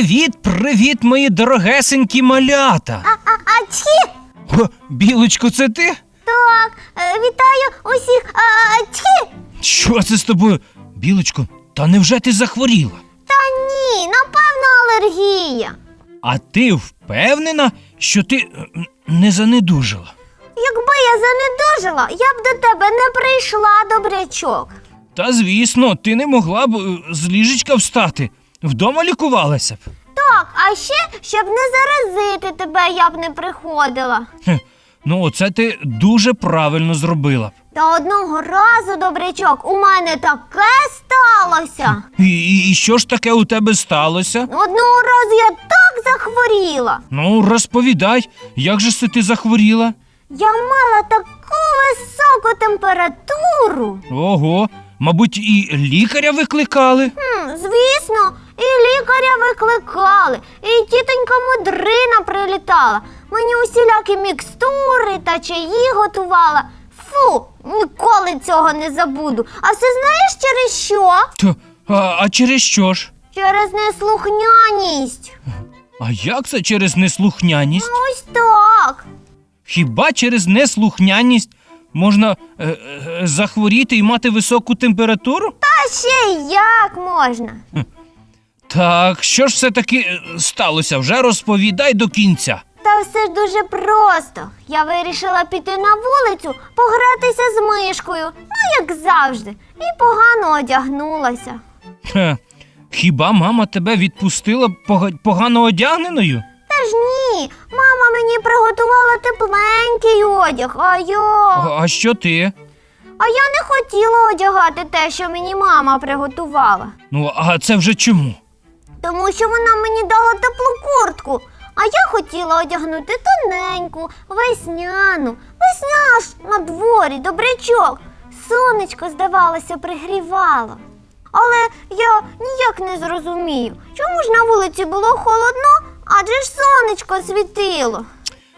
Привіт, привіт, мої дорогесенькі малята. А, а, а чхі? О, білочко, це ти? Так, е, вітаю усіх. А, а, чхі? Що це з тобою? Білочко, та невже ти захворіла? Та ні, напевно, алергія. А ти впевнена, що ти е, не занедужила? Якби я занедужила, я б до тебе не прийшла, добрячок. Та звісно, ти не могла б е, з ліжечка встати. Вдома лікувалася б. Так, а ще, щоб не заразити тебе, я б не приходила. Хе, ну, оце ти дуже правильно зробила б. Та одного разу, добрячок, у мене таке сталося. І, і, і що ж таке у тебе сталося? Одного разу я так захворіла. Ну, розповідай, як же це ти захворіла? Я мала таку високу температуру. Ого, мабуть, і лікаря викликали. Хм, звісно, і лікаря викликали, і тітонька мудрина прилітала. Мені усілякі мікстури та чаї готувала. Фу, ніколи цього не забуду. А все знаєш через що? Та, а, а через що ж? Через неслухняність. А як це через неслухняність? Ось так. Хіба через неслухняність можна е, е, захворіти і мати високу температуру? А ще й як можна? Так, що ж все таки е, сталося? Вже розповідай до кінця. Та все ж дуже просто. Я вирішила піти на вулицю, погратися з мишкою, ну як завжди, і погано одягнулася. Хе, хіба мама тебе відпустила пога- погано одягненою? Та ж ні, мама мені приготувала тепленький одяг, а я. А, а що ти? А я не хотіла одягати те, що мені мама приготувала. Ну, а це вже чому? Тому що вона мені дала теплу куртку. А я хотіла одягнути тоненьку, весняну. Весня ж на дворі, добрячок. Сонечко, здавалося, пригрівало. Але я ніяк не зрозумію, чому ж на вулиці було холодно, адже ж сонечко світило.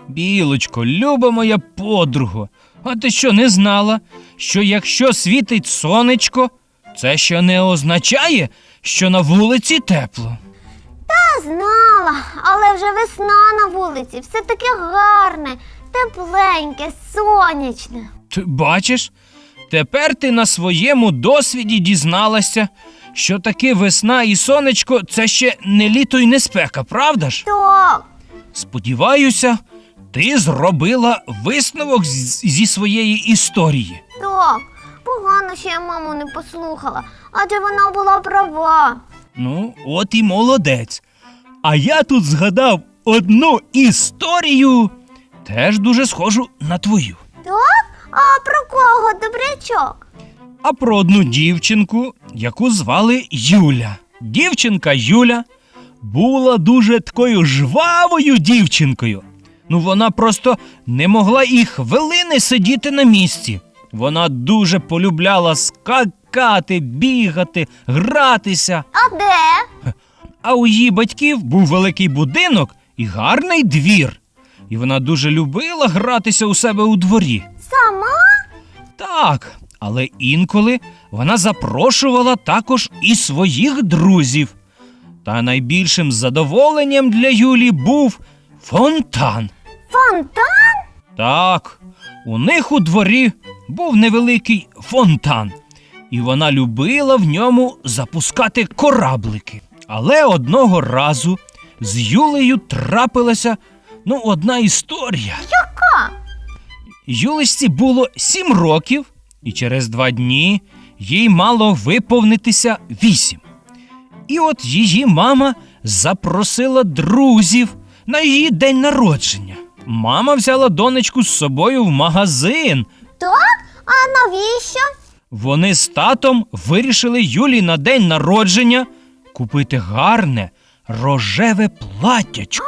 Білочко, люба моя подруго, а ти що не знала, що якщо світить сонечко, це ще не означає, що на вулиці тепло. Та знала, але вже весна на вулиці, все таке гарне, тепленьке, сонячне. Ти бачиш, тепер ти на своєму досвіді дізналася, що таки весна і сонечко це ще не літо і не спека, правда ж? Так, Сподіваюся, ти зробила висновок з- зі своєї історії. так, погано, що я маму не послухала, адже вона була права. Ну, от і молодець. А я тут згадав одну історію, теж дуже схожу на твою. Так? А про кого, добрячок? А про одну дівчинку, яку звали Юля. Дівчинка Юля була дуже такою жвавою дівчинкою. Ну, вона просто не могла і хвилини сидіти на місці. Вона дуже полюбляла скакати, бігати, гратися. А де? А у її батьків був великий будинок і гарний двір. І вона дуже любила гратися у себе у дворі. Сама? Так, але інколи вона запрошувала також і своїх друзів. Та найбільшим задоволенням для Юлі був фонтан. Фонтан? Так, у них у дворі був невеликий фонтан, і вона любила в ньому запускати кораблики. Але одного разу з Юлею трапилася ну, одна історія. Яка? Юлечці було сім років, і через два дні їй мало виповнитися вісім. І от її мама запросила друзів на її день народження. Мама взяла донечку з собою в магазин. Так? А навіщо? Вони з татом вирішили Юлі на день народження купити гарне рожеве платтячко.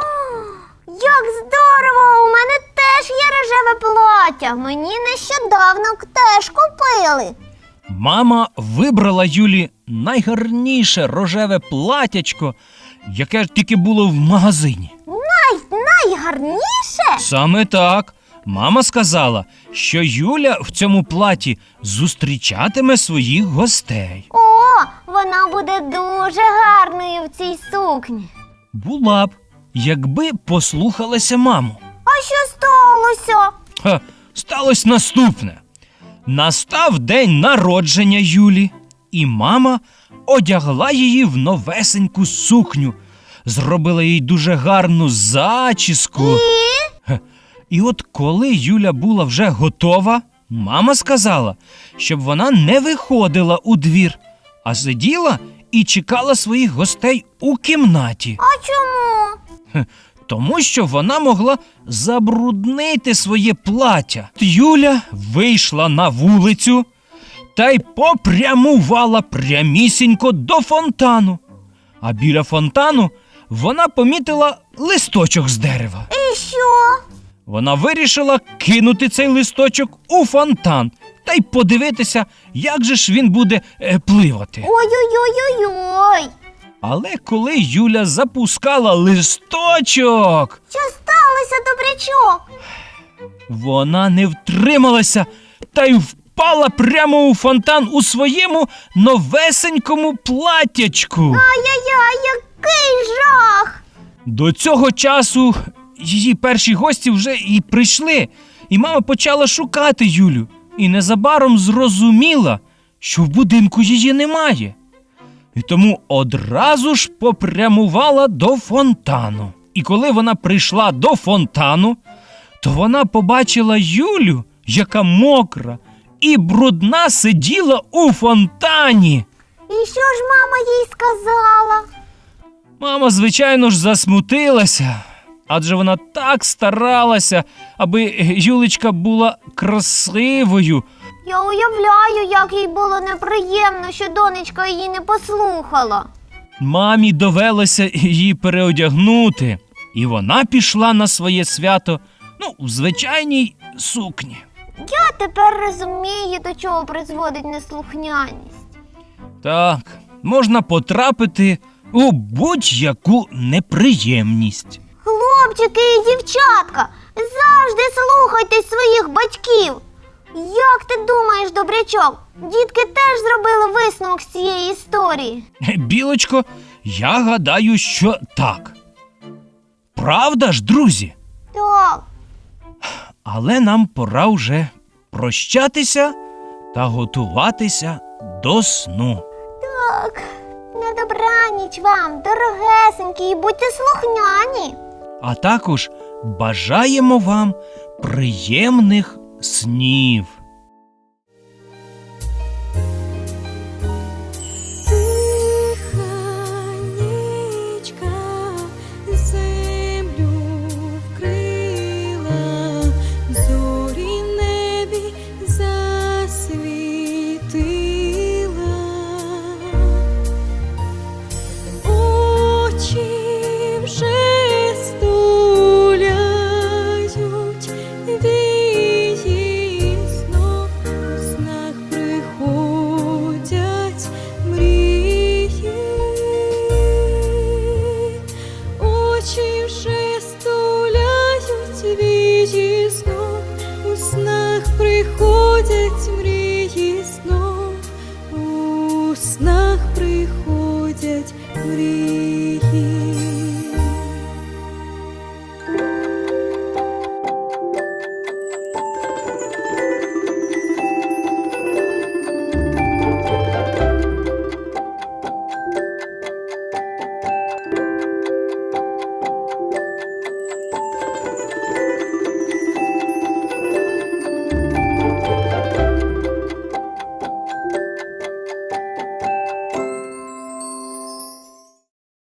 Як здорово! У мене теж є рожеве плаття. Мені нещодавно теж купили. Мама вибрала Юлі найгарніше рожеве платячко, яке тільки було в магазині. Най, найгарніше? Саме так. Мама сказала, що Юля в цьому платі зустрічатиме своїх гостей. О, вона буде дуже гарною в цій сукні. була б, якби послухалася маму. А що сталося? Ха, сталося наступне. Настав день народження Юлі, і мама одягла її в новесеньку сукню, зробила їй дуже гарну зачіску. Хе, І от коли Юля була вже готова, мама сказала, щоб вона не виходила у двір, а сиділа і чекала своїх гостей у кімнаті. А чому? Хе, Тому що вона могла забруднити своє плаття. Юля вийшла на вулицю та й попрямувала прямісінько до фонтану. А біля фонтану вона помітила листочок з дерева. Вона вирішила кинути цей листочок у фонтан та й подивитися, як же ж він буде е, пливати. Ой-ой-ой-ой-ой. Але коли Юля запускала листочок, Що сталося, добрячок? Вона не втрималася та й впала прямо у фонтан у своєму новесенькому платячку. Ай-яй-яй, який жах! До цього часу її перші гості вже і прийшли, і мама почала шукати Юлю, і незабаром зрозуміла, що в будинку її немає. І тому одразу ж попрямувала до фонтану. І коли вона прийшла до фонтану, то вона побачила Юлю, яка мокра і брудна сиділа у фонтані. І що ж мама їй сказала? Мама, звичайно ж, засмутилася, адже вона так старалася, аби Юлечка була красивою. Я уявляю, як їй було неприємно, що донечка її не послухала. Мамі довелося її переодягнути, і вона пішла на своє свято, ну, в звичайній сукні. Я тепер розумію, до чого призводить неслухняність. Так, можна потрапити у будь-яку неприємність. Хлопчики і дівчатка, завжди слухайте своїх батьків. Як ти думаєш, добрячок? Дітки теж зробили висновок з цієї історії. Білочко, я гадаю, що так. Правда ж, друзі? Так, Але нам пора вже прощатися та готуватися до сну. так. На добраніч вам, дорогесенькі, і будьте слухняні. А також бажаємо вам приємних снів. beauty.